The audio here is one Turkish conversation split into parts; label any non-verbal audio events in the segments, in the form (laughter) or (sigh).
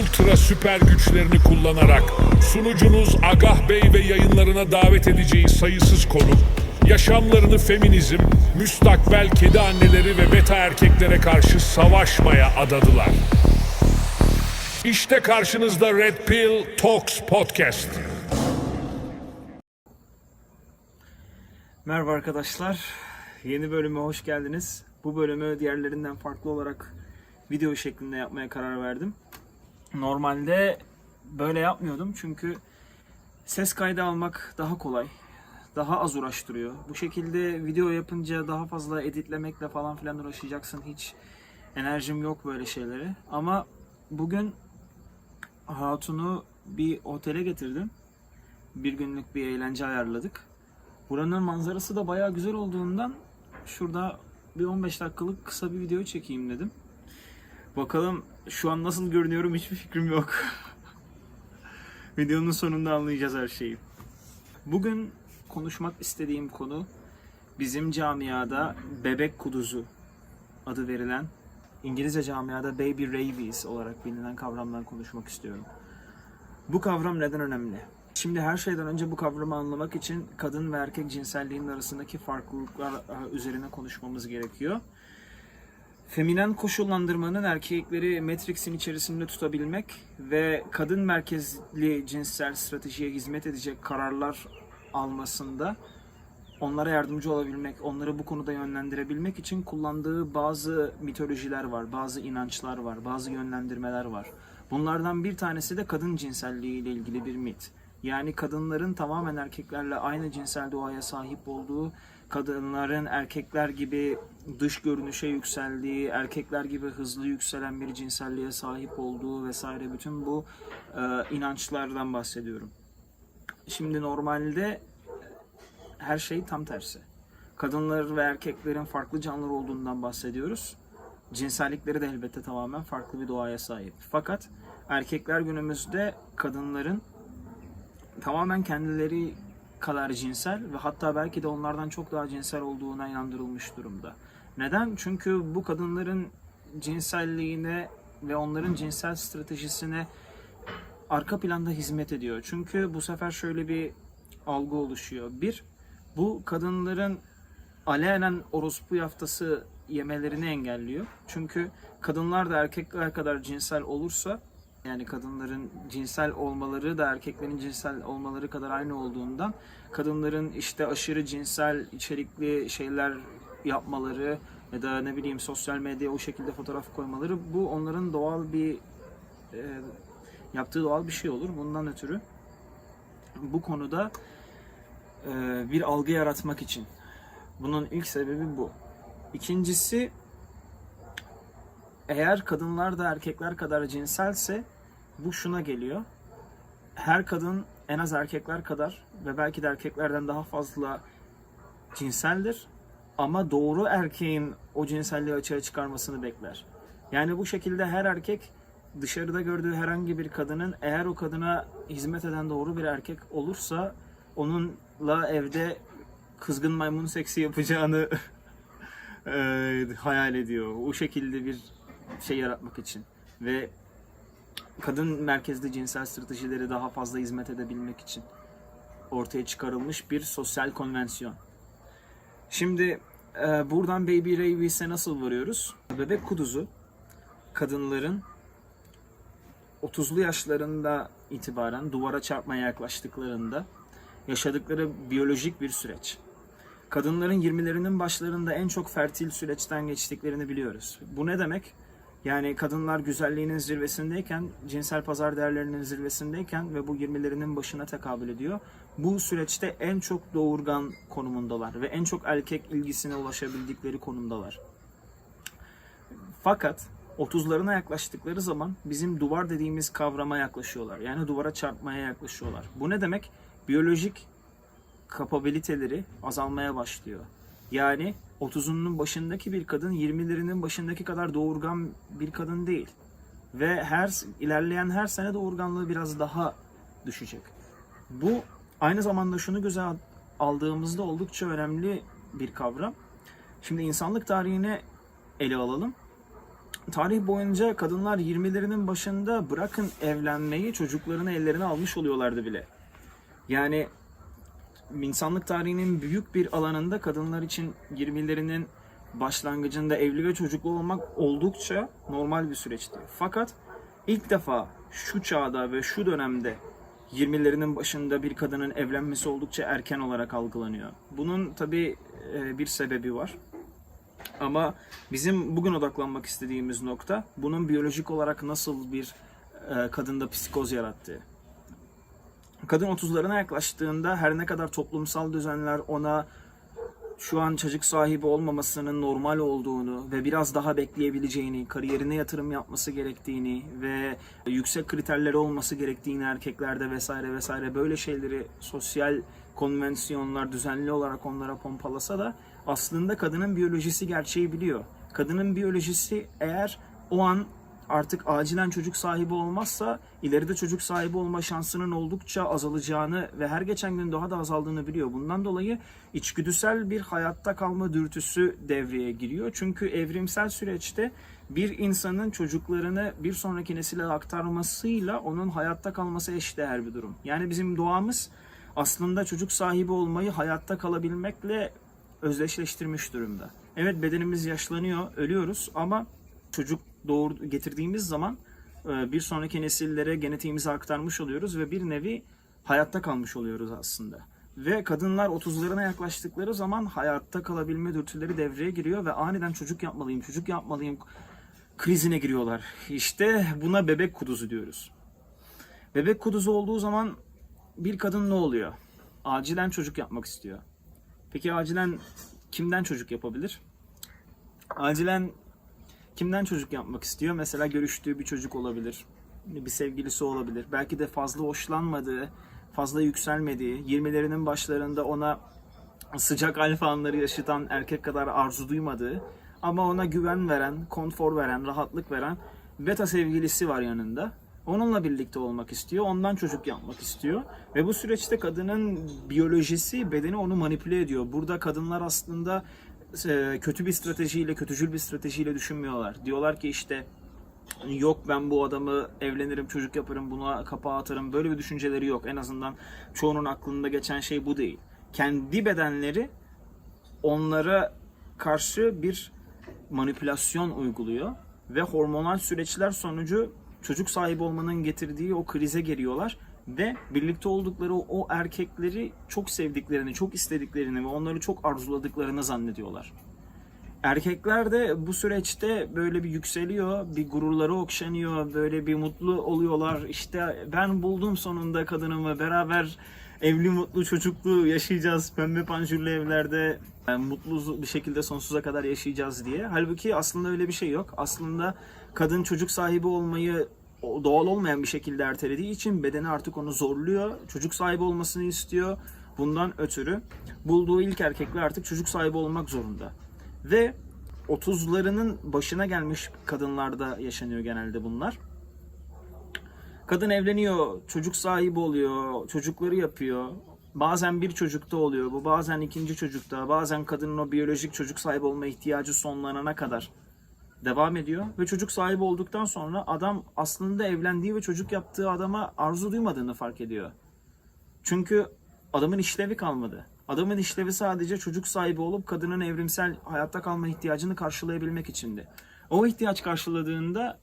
Ultra süper güçlerini kullanarak sunucunuz Agah Bey ve yayınlarına davet edeceği sayısız konu, yaşamlarını feminizm, müstakbel kedi anneleri ve beta erkeklere karşı savaşmaya adadılar. İşte karşınızda Red Pill Talks Podcast. Merhaba arkadaşlar. Yeni bölüme hoş geldiniz. Bu bölümü diğerlerinden farklı olarak video şeklinde yapmaya karar verdim. Normalde böyle yapmıyordum çünkü ses kaydı almak daha kolay. Daha az uğraştırıyor. Bu şekilde video yapınca daha fazla editlemekle falan filan uğraşacaksın. Hiç enerjim yok böyle şeylere. Ama bugün Hatun'u bir otele getirdim. Bir günlük bir eğlence ayarladık. Buranın manzarası da bayağı güzel olduğundan şurada bir 15 dakikalık kısa bir video çekeyim dedim. Bakalım şu an nasıl görünüyorum hiçbir fikrim yok. (laughs) Videonun sonunda anlayacağız her şeyi. Bugün konuşmak istediğim konu bizim camiada bebek kuduzu adı verilen İngilizce camiada baby rabies olarak bilinen kavramdan konuşmak istiyorum. Bu kavram neden önemli? Şimdi her şeyden önce bu kavramı anlamak için kadın ve erkek cinselliğinin arasındaki farklılıklar e, üzerine konuşmamız gerekiyor. Feminen koşullandırmanın erkekleri Matrix'in içerisinde tutabilmek ve kadın merkezli cinsel stratejiye hizmet edecek kararlar almasında onlara yardımcı olabilmek, onları bu konuda yönlendirebilmek için kullandığı bazı mitolojiler var, bazı inançlar var, bazı yönlendirmeler var. Bunlardan bir tanesi de kadın cinselliği ile ilgili bir mit. Yani kadınların tamamen erkeklerle aynı cinsel doğaya sahip olduğu, kadınların erkekler gibi dış görünüşe yükseldiği, erkekler gibi hızlı yükselen bir cinselliğe sahip olduğu vesaire bütün bu e, inançlardan bahsediyorum. Şimdi normalde her şey tam tersi. Kadınlar ve erkeklerin farklı canlılar olduğundan bahsediyoruz. Cinsellikleri de elbette tamamen farklı bir doğaya sahip. Fakat erkekler günümüzde kadınların tamamen kendileri kadar cinsel ve hatta belki de onlardan çok daha cinsel olduğuna inandırılmış durumda. Neden? Çünkü bu kadınların cinselliğine ve onların cinsel stratejisine arka planda hizmet ediyor. Çünkü bu sefer şöyle bir algı oluşuyor. Bir, bu kadınların alenen orospu yaftası yemelerini engelliyor. Çünkü kadınlar da erkekler kadar cinsel olursa yani kadınların cinsel olmaları da erkeklerin cinsel olmaları kadar aynı olduğundan kadınların işte aşırı cinsel içerikli şeyler yapmaları ya da ne bileyim sosyal medyaya o şekilde fotoğraf koymaları bu onların doğal bir e, yaptığı doğal bir şey olur. Bundan ötürü bu konuda e, bir algı yaratmak için. Bunun ilk sebebi bu. İkincisi eğer kadınlar da erkekler kadar cinselse bu şuna geliyor. Her kadın en az erkekler kadar ve belki de erkeklerden daha fazla cinseldir. Ama doğru erkeğin o cinselliği açığa çıkarmasını bekler. Yani bu şekilde her erkek dışarıda gördüğü herhangi bir kadının eğer o kadına hizmet eden doğru bir erkek olursa onunla evde kızgın maymun seksi yapacağını (laughs) eee, hayal ediyor. O şekilde bir şey yaratmak için ve kadın merkezli cinsel stratejileri daha fazla hizmet edebilmek için ortaya çıkarılmış bir sosyal konvensiyon. Şimdi e, buradan Baby Rabies'e nasıl varıyoruz? Bebek kuduzu kadınların 30'lu yaşlarında itibaren duvara çarpmaya yaklaştıklarında yaşadıkları biyolojik bir süreç. Kadınların 20'lerinin başlarında en çok fertil süreçten geçtiklerini biliyoruz. Bu ne demek? Yani kadınlar güzelliğinin zirvesindeyken, cinsel pazar değerlerinin zirvesindeyken ve bu 20'lerinin başına tekabül ediyor. Bu süreçte en çok doğurgan konumundalar ve en çok erkek ilgisine ulaşabildikleri konumdalar. Fakat 30'larına yaklaştıkları zaman bizim duvar dediğimiz kavrama yaklaşıyorlar. Yani duvara çarpmaya yaklaşıyorlar. Bu ne demek? Biyolojik kapabiliteleri azalmaya başlıyor. Yani 30'unun başındaki bir kadın 20'lerinin başındaki kadar doğurgan bir kadın değil. Ve her ilerleyen her sene doğurganlığı biraz daha düşecek. Bu aynı zamanda şunu göze al- aldığımızda oldukça önemli bir kavram. Şimdi insanlık tarihine ele alalım. Tarih boyunca kadınlar 20'lerinin başında bırakın evlenmeyi çocuklarını ellerine almış oluyorlardı bile. Yani insanlık tarihinin büyük bir alanında kadınlar için 20'lerinin başlangıcında evli ve çocuklu olmak oldukça normal bir süreçti. Fakat ilk defa şu çağda ve şu dönemde 20'lerinin başında bir kadının evlenmesi oldukça erken olarak algılanıyor. Bunun tabi bir sebebi var. Ama bizim bugün odaklanmak istediğimiz nokta bunun biyolojik olarak nasıl bir e, kadında psikoz yarattığı. Kadın 30'larına yaklaştığında her ne kadar toplumsal düzenler ona şu an çocuk sahibi olmamasının normal olduğunu ve biraz daha bekleyebileceğini, kariyerine yatırım yapması gerektiğini ve yüksek kriterleri olması gerektiğini erkeklerde vesaire vesaire böyle şeyleri sosyal konvansiyonlar düzenli olarak onlara pompalasa da aslında kadının biyolojisi gerçeği biliyor. Kadının biyolojisi eğer o an artık acilen çocuk sahibi olmazsa ileride çocuk sahibi olma şansının oldukça azalacağını ve her geçen gün daha da azaldığını biliyor. Bundan dolayı içgüdüsel bir hayatta kalma dürtüsü devreye giriyor. Çünkü evrimsel süreçte bir insanın çocuklarını bir sonraki nesile aktarmasıyla onun hayatta kalması eşdeğer bir durum. Yani bizim doğamız aslında çocuk sahibi olmayı hayatta kalabilmekle özdeşleştirmiş durumda. Evet bedenimiz yaşlanıyor, ölüyoruz ama çocuk doğur getirdiğimiz zaman e, bir sonraki nesillere genetiğimizi aktarmış oluyoruz ve bir nevi hayatta kalmış oluyoruz aslında. Ve kadınlar 30'larına yaklaştıkları zaman hayatta kalabilme dürtüleri devreye giriyor ve aniden çocuk yapmalıyım, çocuk yapmalıyım krizine giriyorlar. İşte buna bebek kuduzu diyoruz. Bebek kuduzu olduğu zaman bir kadın ne oluyor? Acilen çocuk yapmak istiyor. Peki acilen kimden çocuk yapabilir? Acilen kimden çocuk yapmak istiyor? Mesela görüştüğü bir çocuk olabilir. Bir sevgilisi olabilir. Belki de fazla hoşlanmadığı, fazla yükselmediği, 20'lerinin başlarında ona sıcak alfa anları yaşatan erkek kadar arzu duymadığı ama ona güven veren, konfor veren, rahatlık veren beta sevgilisi var yanında. Onunla birlikte olmak istiyor, ondan çocuk yapmak istiyor ve bu süreçte kadının biyolojisi, bedeni onu manipüle ediyor. Burada kadınlar aslında kötü bir stratejiyle, kötücül bir stratejiyle düşünmüyorlar. Diyorlar ki işte yok ben bu adamı evlenirim, çocuk yaparım, buna kapağı atarım. Böyle bir düşünceleri yok. En azından çoğunun aklında geçen şey bu değil. Kendi bedenleri onlara karşı bir manipülasyon uyguluyor ve hormonal süreçler sonucu çocuk sahibi olmanın getirdiği o krize giriyorlar ve birlikte oldukları o erkekleri çok sevdiklerini, çok istediklerini ve onları çok arzuladıklarını zannediyorlar. Erkekler de bu süreçte böyle bir yükseliyor, bir gururları okşanıyor, böyle bir mutlu oluyorlar. İşte ben buldum sonunda kadınımı, beraber evli mutlu çocuklu yaşayacağız, pembe panjurlu evlerde yani mutlu bir şekilde sonsuza kadar yaşayacağız diye. Halbuki aslında öyle bir şey yok. Aslında kadın çocuk sahibi olmayı doğal olmayan bir şekilde ertelediği için bedeni artık onu zorluyor. Çocuk sahibi olmasını istiyor. Bundan ötürü bulduğu ilk erkekle artık çocuk sahibi olmak zorunda. Ve 30'larının başına gelmiş kadınlarda yaşanıyor genelde bunlar. Kadın evleniyor, çocuk sahibi oluyor, çocukları yapıyor. Bazen bir çocukta oluyor bu, bazen ikinci çocukta, bazen kadının o biyolojik çocuk sahibi olma ihtiyacı sonlanana kadar devam ediyor. Ve çocuk sahibi olduktan sonra adam aslında evlendiği ve çocuk yaptığı adama arzu duymadığını fark ediyor. Çünkü adamın işlevi kalmadı. Adamın işlevi sadece çocuk sahibi olup kadının evrimsel hayatta kalma ihtiyacını karşılayabilmek içindi. O ihtiyaç karşıladığında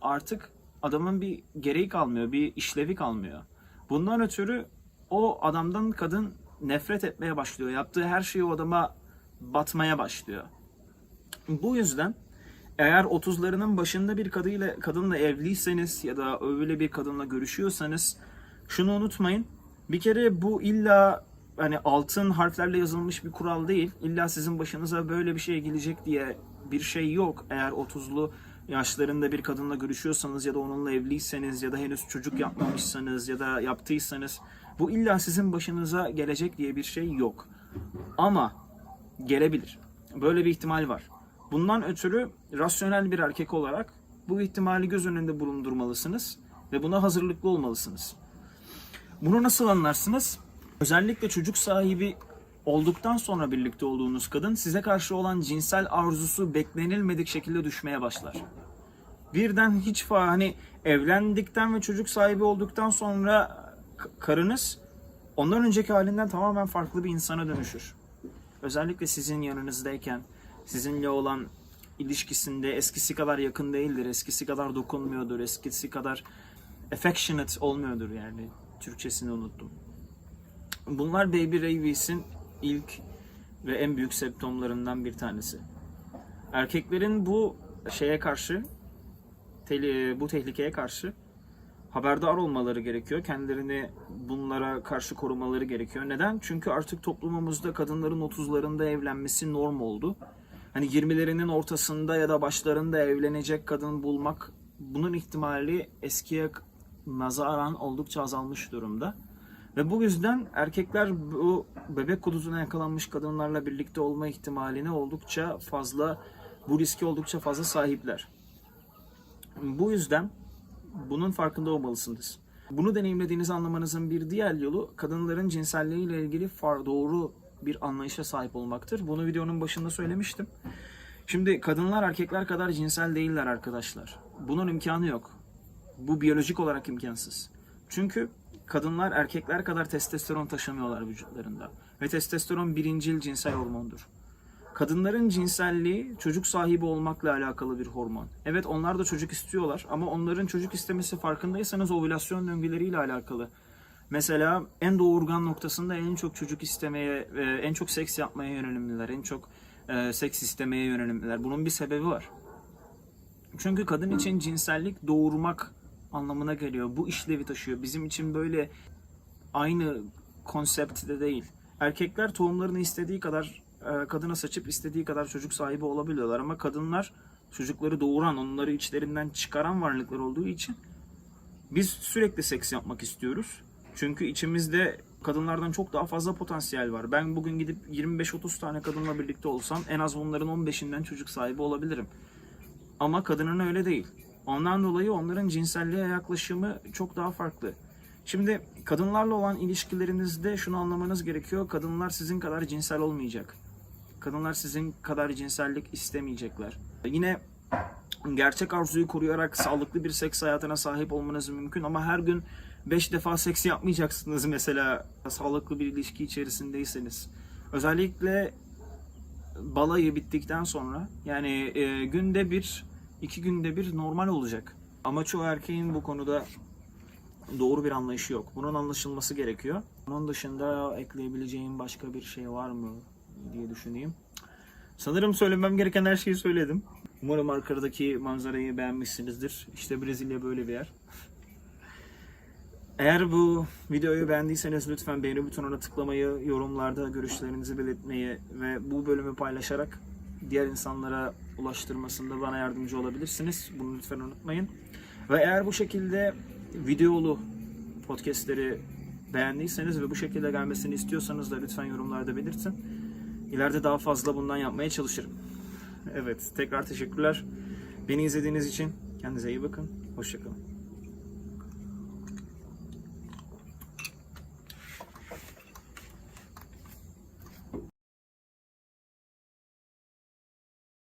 artık adamın bir gereği kalmıyor, bir işlevi kalmıyor. Bundan ötürü o adamdan kadın nefret etmeye başlıyor. Yaptığı her şey o adama batmaya başlıyor. Bu yüzden eğer 30'larının başında bir kadıyla kadınla evliyseniz ya da öyle bir kadınla görüşüyorsanız şunu unutmayın. Bir kere bu illa hani altın harflerle yazılmış bir kural değil. İlla sizin başınıza böyle bir şey gelecek diye bir şey yok. Eğer 30'lu yaşlarında bir kadınla görüşüyorsanız ya da onunla evliyseniz ya da henüz çocuk yapmamışsanız ya da yaptıysanız bu illa sizin başınıza gelecek diye bir şey yok. Ama gelebilir. Böyle bir ihtimal var. Bundan ötürü rasyonel bir erkek olarak bu ihtimali göz önünde bulundurmalısınız ve buna hazırlıklı olmalısınız. Bunu nasıl anlarsınız? Özellikle çocuk sahibi olduktan sonra birlikte olduğunuz kadın size karşı olan cinsel arzusu beklenilmedik şekilde düşmeye başlar. Birden hiç fa hani evlendikten ve çocuk sahibi olduktan sonra karınız ondan önceki halinden tamamen farklı bir insana dönüşür. Özellikle sizin yanınızdayken sizinle olan ilişkisinde eskisi kadar yakın değildir, eskisi kadar dokunmuyordur, eskisi kadar affectionate olmuyordur yani. Türkçesini unuttum. Bunlar Baby Rabies'in ilk ve en büyük semptomlarından bir tanesi. Erkeklerin bu şeye karşı, bu tehlikeye karşı haberdar olmaları gerekiyor. Kendilerini bunlara karşı korumaları gerekiyor. Neden? Çünkü artık toplumumuzda kadınların 30'larında evlenmesi norm oldu. Hani 20'lerinin ortasında ya da başlarında evlenecek kadın bulmak bunun ihtimali eskiye nazaran oldukça azalmış durumda. Ve bu yüzden erkekler bu bebek kuduzuna yakalanmış kadınlarla birlikte olma ihtimalini oldukça fazla, bu riski oldukça fazla sahipler. Bu yüzden bunun farkında olmalısınız. Bunu deneyimlediğinizi anlamanızın bir diğer yolu kadınların cinselliğiyle ilgili far doğru bir anlayışa sahip olmaktır. Bunu videonun başında söylemiştim. Şimdi kadınlar erkekler kadar cinsel değiller arkadaşlar. Bunun imkanı yok. Bu biyolojik olarak imkansız. Çünkü kadınlar erkekler kadar testosteron taşımıyorlar vücutlarında. Ve testosteron birincil cinsel hormondur. Kadınların cinselliği çocuk sahibi olmakla alakalı bir hormon. Evet onlar da çocuk istiyorlar ama onların çocuk istemesi farkındaysanız ovülasyon döngüleriyle alakalı. Mesela en doğurgan noktasında en çok çocuk istemeye, e, en çok seks yapmaya yönelimliler, en çok e, seks istemeye yönelimliler. Bunun bir sebebi var. Çünkü kadın için cinsellik doğurmak anlamına geliyor. Bu işlevi taşıyor. Bizim için böyle aynı konseptte değil. Erkekler tohumlarını istediği kadar e, kadına saçıp istediği kadar çocuk sahibi olabiliyorlar ama kadınlar çocukları doğuran, onları içlerinden çıkaran varlıklar olduğu için biz sürekli seks yapmak istiyoruz. Çünkü içimizde kadınlardan çok daha fazla potansiyel var. Ben bugün gidip 25-30 tane kadınla birlikte olsam en az onların 15'inden çocuk sahibi olabilirim. Ama kadının öyle değil. Ondan dolayı onların cinselliğe yaklaşımı çok daha farklı. Şimdi kadınlarla olan ilişkilerinizde şunu anlamanız gerekiyor. Kadınlar sizin kadar cinsel olmayacak. Kadınlar sizin kadar cinsellik istemeyecekler. Yine gerçek arzuyu koruyarak sağlıklı bir seks hayatına sahip olmanız mümkün ama her gün 5 defa seks yapmayacaksınız mesela sağlıklı bir ilişki içerisindeyseniz. Özellikle balayı bittikten sonra yani e, günde bir, iki günde bir normal olacak. Ama çoğu erkeğin bu konuda doğru bir anlayışı yok. Bunun anlaşılması gerekiyor. Onun dışında ekleyebileceğim başka bir şey var mı diye düşüneyim. Sanırım söylemem gereken her şeyi söyledim. Umarım arkadaki manzarayı beğenmişsinizdir. İşte Brezilya böyle bir yer. Eğer bu videoyu beğendiyseniz lütfen beğeni butonuna tıklamayı, yorumlarda görüşlerinizi belirtmeyi ve bu bölümü paylaşarak diğer insanlara ulaştırmasında bana yardımcı olabilirsiniz. Bunu lütfen unutmayın. Ve eğer bu şekilde videolu podcastleri beğendiyseniz ve bu şekilde gelmesini istiyorsanız da lütfen yorumlarda belirtin. İleride daha fazla bundan yapmaya çalışırım. Evet, tekrar teşekkürler. Beni izlediğiniz için kendinize iyi bakın. Hoşçakalın.